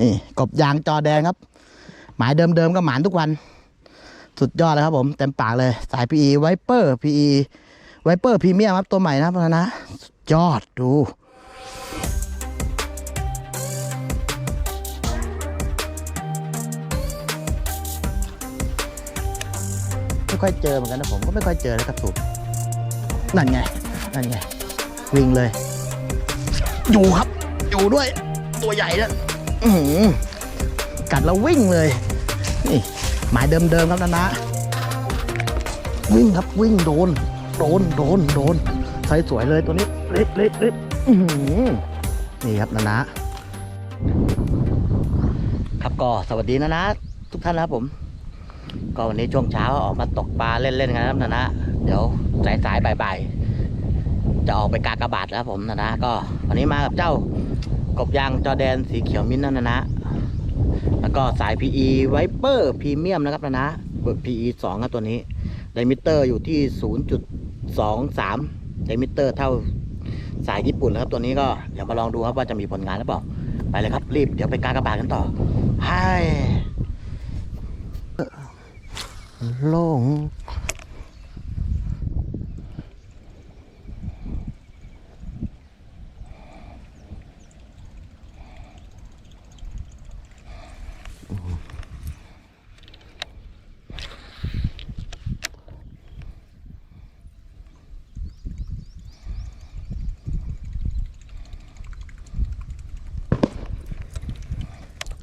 นี่กบยางจอแดงครับ หมายเดิมๆก็หมานทุกวัน สุดยอดเลยครับผม เต็มปากเลย สาย PE ไวเปอร์ PE ไวเปอร์พรีเมียมครับ ตัวใหม่นะครับนะสุดยอดดูไม่ค่อยเจอเหมือนกันนะผมก็ไม่ค่อยเจอนะครับสูบนั่นไง นั่นไง วิ่งเลย อยู่ครับ อยู่ด้วย ตัวใหญ่นะ อื้อหือกัดแล้ววิ่งเลย นี่หมายเดิมๆครับนะนะ วิ่งครับวิ่งโดน โดนโดนโดนใส่สวยเลยตัวนี้เล็กเล็กเล็กอื้อหือนี่ครับนะนะครับก็สวัสดีนะนะ ทุกท่านนะครับผม ก็วันนี้ช่วงเช้าออกมาตกปลาเล่นๆกันนะครับนะนะ เดี๋ยวสายๆบ่ายๆจะออกไปกากระบาทแล้วผมนะนะก็วันนี้มากับเจ้า กบยางจอแดนสีเขียวมิ้นท์นะนะ แล้วก็สาย PE Viper Premium นะครับนะนะเบิก PE 2ครับตัวนี้ไดมิเตอร์อยู่ที่ 0.23ไดมิเตอร์เท่าสายญี่ปุ่นนะครับตัวนี้ก็เดี๋ยวมาลองดูครับว่าจะมีผลงานหรือเปล่า ไปเลยครับ รีบเดี๋ยวไปกากระบาทกันต่อไฮโล่ง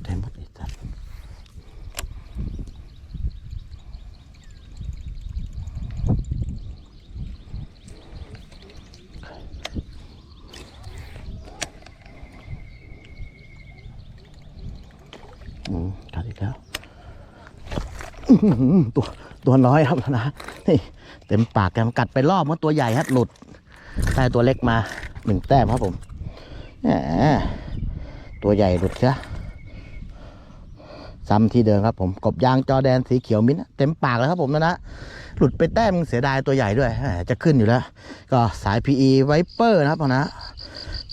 เต็มหมดอีกสัตว์อืมกัดอีกแล้วอื้อหือ ตัวตัวน้อยครับนะนี่เต็มปากแกมนกัดไปรอบมันตัวใหญ่ฮะหลุดได้ตัวเล็กมาหนึ่งแต้มครับผมแหมตัวใหญ่หลุดเสียซ้ำที่เดิมครับผมกบยางจอแดนสีเขียวมิ้นท์เต็มปากแล้วครับผมนะนะหลุดไปแต้มเสียดายตัวใหญ่ด้วยจะขึ้นอยู่แล้ว ก็สาย PE Viper นะครับนะ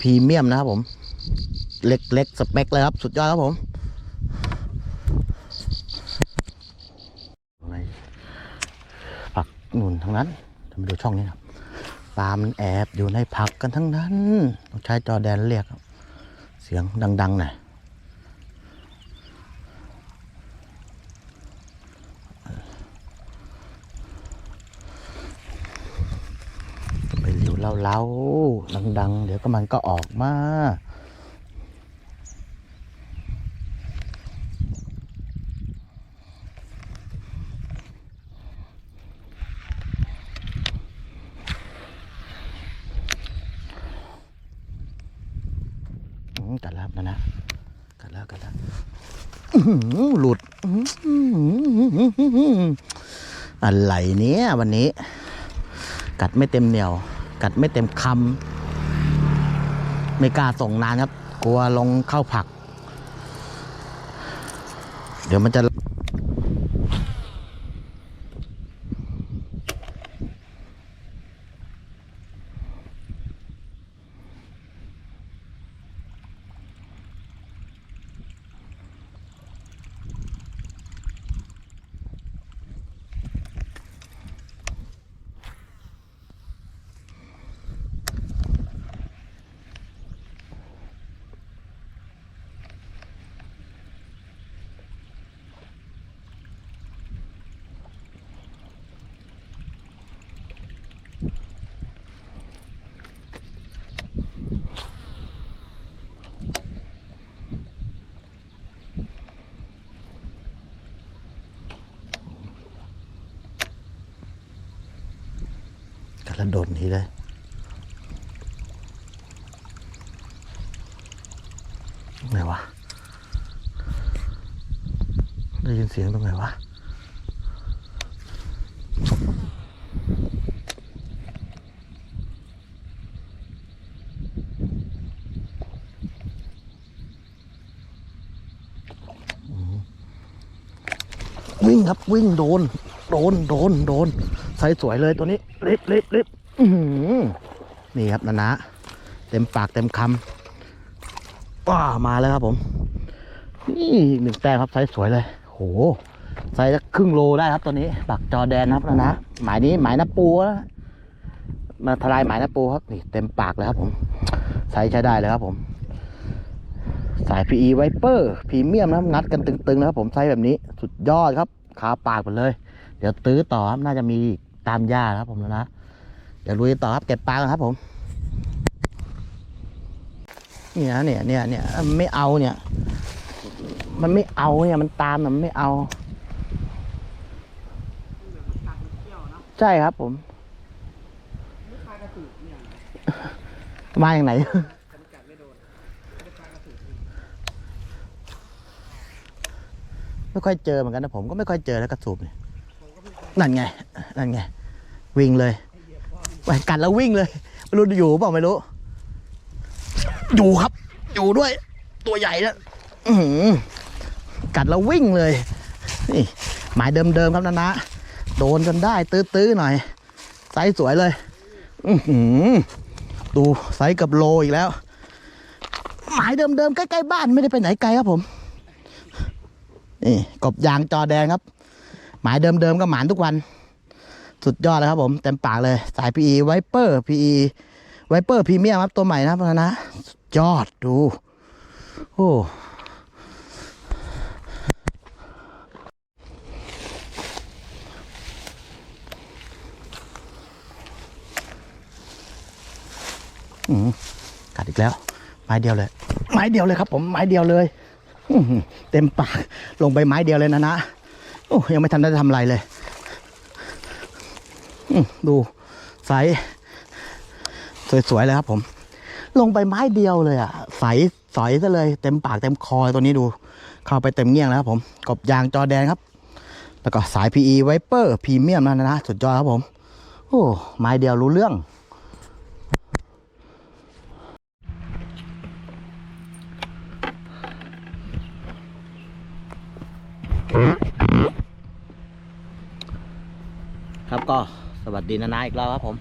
พรีเมียมนะครับผม เล็กๆสเปคเลยครับ สุดยอดครับผมในผัก หนุนทั้งนั้นทำดูช่องนี้ครับปลามันแอบอยู่ในผักกันทั้งนั้นต้องใช้จอแดนเรียกครับ เสียงดังๆหน่อยไปเร็วเล่าๆดัง ๆ เดี๋ยวก็มันก็ออกมา กัดแล้วนะนะกัดแล้วกัดแล้วหลุดอื้อหืออะไรเนี้ยวันนี้ กัดไม่เต็มเหนียว กัดไม่เต็มคำไม่กล้าส่งนานครับ กลัวลงเข้าผัก เดี๋ยวมันจะ ระโดดหนีเลยไหนวะ ได้ยินเสียงตรงไหนวะวิ่งครับวิ่งโดน โดน โดน โดน ใส่สวยเลยตัวนี้เล็บเล็บเล็บนี่ครับนะนะเต็มปากเต็มคำว้ามาแล้วครับผม นี่อีกหนึ่งแต้มครับไซส์สวยเลยโหไซส์ครึ่งโลได้ครับตัวนี้ปักจอแดนนะครับนะนะหมายนี้หมายน้ำปูนะมาทลายหมายน้ำปูครับนี่เต็มปากเลยครับผมไซส์ใช้ได้เลยครับผม สาย PE Viper พรีเมียมนะครับงัดกันตึงๆนะครับผมไซส์แบบนี้สุดยอดครับขาปากหมดเลย เดี๋ยวตื้อต่อครับน่าจะมี ตามหญ้านะครับผมนะนะเดี๋ยวลุยต่อครับเก็บปลากันครับผมเนี่ยเนี่ยเนี่ยเนี่ยมันไม่เอาเนี่ย มันไม่เอาเนี่ยมันตามแต่มันไม่เอา ใช่ครับผมมาอย่างไหนไม่ค่อยเจอเหมือนกันนะผมก็ไม่ค่อยเจอแล้วกระสูบเนี่ยนั่นไง นั่นไง วิ่งเลยไปกัดแล้ววิ่งเลยไม่รู้อยู่เปล่าไม่รู้ อยู่ครับ อยู่ด้วย ตัวใหญ่นะอื้อหือกัดแล้ววิ่งเลยนี่หมายเดิมๆครับนะนะโดนจนได้ตื้อๆหน่อยไซส์สวยเลย อือหือดูไซส์กับโลอีกแล้ว หมายเดิมๆใกล้ๆบ้านไม่ได้ไปไหนไกลครับผมนี่กบยางจอแดงครับ หมายเดิมๆก็หมานทุกวัน สุดยอดเลยครับผมเต็มปากเลยสาย PE Viper PE Viper พรีเมียมครับตัวใหม่นะครันะสุดยอดดูโอ้กัดอีกแล้ว ไม้เดียวเลย ไม้เดียวเลยครับ ผมไม้เดียวเลยเต็มปากลงไปไม้เดียวเลยนะนะโอ้ยังไม่ทันได้ทำอะไรเลย ดูใสสวยๆเลยครับผม ลงไปไม้เดียวเลยอะใสสอยซะเลยเต็มปากเต็มคอตัวนี้ดู เข้าไปเต็มเงี้ยงแล้วครับผมกบยางจอแดนครับ แล้วก็สาย PE Viper พรีเมียมนั่นนะนะสุดยอดครับผม โอ้ไม้เดียวรู้เรื่อง ครับก็สวัส ดีนะนะอีกแล้วครับผม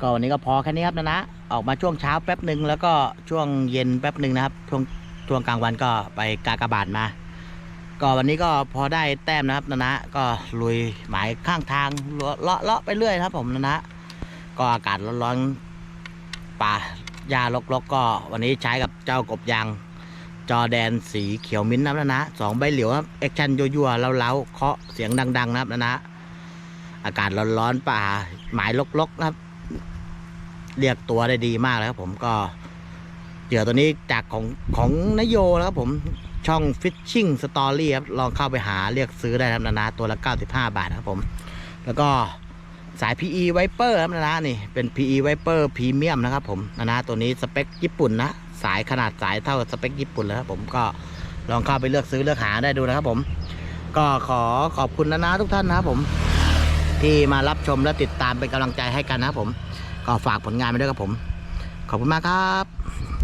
ก็วันนี้ก็พอแค่นี้ครับนะนะออกมาช่วงเช้าแป๊บหนึ่งแล้วก็ช่วงเย็นแป๊บหนึ่งนะครับ ช่วงช่วงกลางวันก็ไปกากบาทมา ก็วันนี้ก็พอได้แต้มนะครับนะนะก็ลุยหมายข้างทางเลาะเลาะไปเรื่อยครับ ผมนะนะก็อากาศร้อนๆป่าหญ้ารกๆก็วันนี้ใช้กับเจ้ากบยางจอแดนสีเขียวมิ้นท์นะนะนะสองใบเหลียวครับแอคชั่นยั่วๆเล้าๆเคาะเสียงดัง ๆ นะครับนะนะ อากาศร้อนๆป่าหมายลกๆครับ เรียกตัวได้ดีมากเลยครับผมก็เหยื่อตัวนี้จากของของนโยนะครับผมช่อง Fishing Story ครับลองเข้าไปหาเรียกซื้อได้ครับนานาตัวละ 95 บาทครับผม แล้วก็สาย PE Viper ครับนานานี่เป็น PE Viper พรีเมียมนะครับผมนานาตัวนี้สเปคญี่ปุ่นนะ สายขนาดสายเท่าสเปคญี่ปุ่นเลยครับผมก็ลองเข้าไปเลือกซื้อเลือกหาได้ดูนะครับผม ก็ขอขอบคุณนานาทุกท่านนะครับผม ที่มารับชมและติดตามเป็นกำลังใจให้กันนะครับผม ก็ฝากผลงานไปด้วยครับผม ขอบคุณมากครับ